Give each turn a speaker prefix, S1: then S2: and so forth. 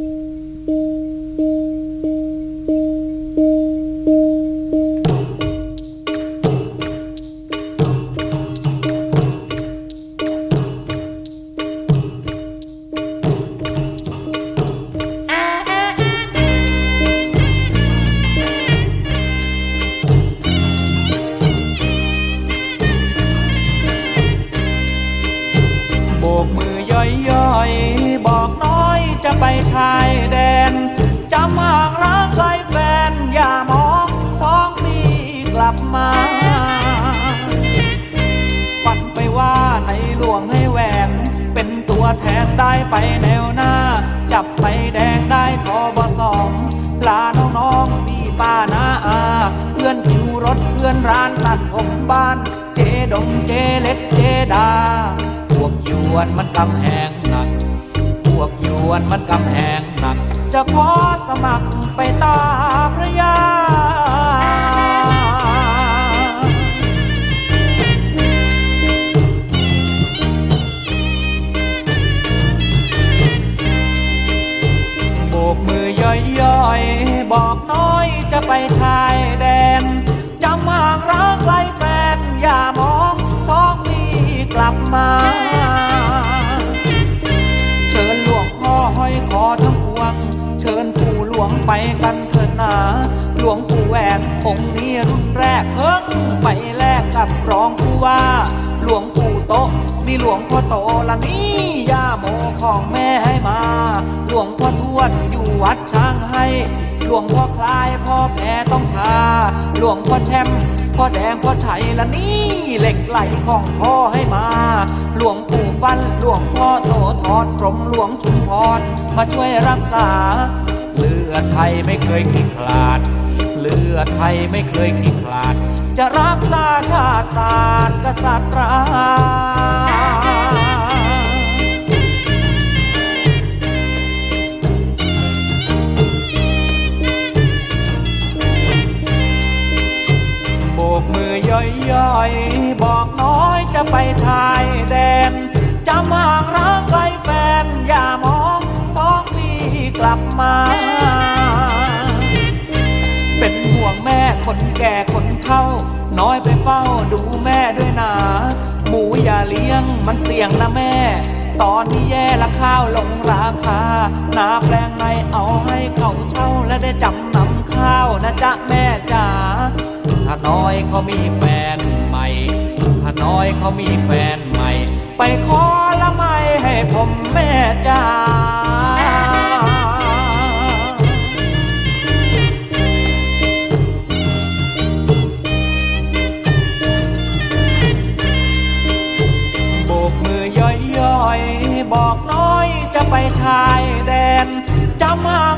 S1: โบ จะไปชายแดนจำห่างรักไกลแฟน อย่ามองสองปีกลับมา ฝันไปว่าในหลวงให้แหวน เป็นตัวแทนได้ไปแนวหน้า จับไปแดงได้ทอบสองลาน้องๆพี่ป้านาอาเพื่อนผิวรถเพื่อนร้านตัดผมบ้าน เจดงเจเล็กเจดา พวกยวนมันกำแหง กยวนมันกำแหงหนัก จะขอสมัครไปตายา ไปกันเถิดหนา หลวงปู่แหวนองค์นี้รุ่นแรกเพิ่งไปแลกกับรองผู้ว่า หลวงปู่โตะนี่หลวงพ่อโตละนี่ย่าโมของแม่ให้มา หลวงพ่อทวดอยู่วัดช้างให้ หลวงพ่อคลายพ่อแพ้ต้องพา หลวงพ่อแชมพ่อแดงพ่อชัยละนี่เหล็กไหลของพ่อให้มา หลวงปู่ฟันหลวงพ่อโสธรกรมหลวงชุมพรมาช่วยรักษา ยไม่เคยขี้ขลาด เลือดไทยไม่เคยขี้ขลาด จะรักษาชาติศาสตร์กษัตริย์โบกมือย่อยย่อยๆ บอกน้อยจะไปชายแดนจำห่างรักไกล คนแก่คนเฒ่า น้อยไปเฝ้าดูแม่ด้วยนะ หมูอย่าเลี้ยงมันเสี่ยงนะแม่ ตอนนี้แย่ละข้าวลงราคา นาแปลงในเอาให้เขาเช่าและได้จำนำข้าวนะจ๊ะแม่จ๋า ถ้าน้อยเขามีแฟนใหม่ ถ้าน้อยเขามีแฟนใหม่ ไปขอละไม่ให้ผมแม่จ้า ชายแดนจำหา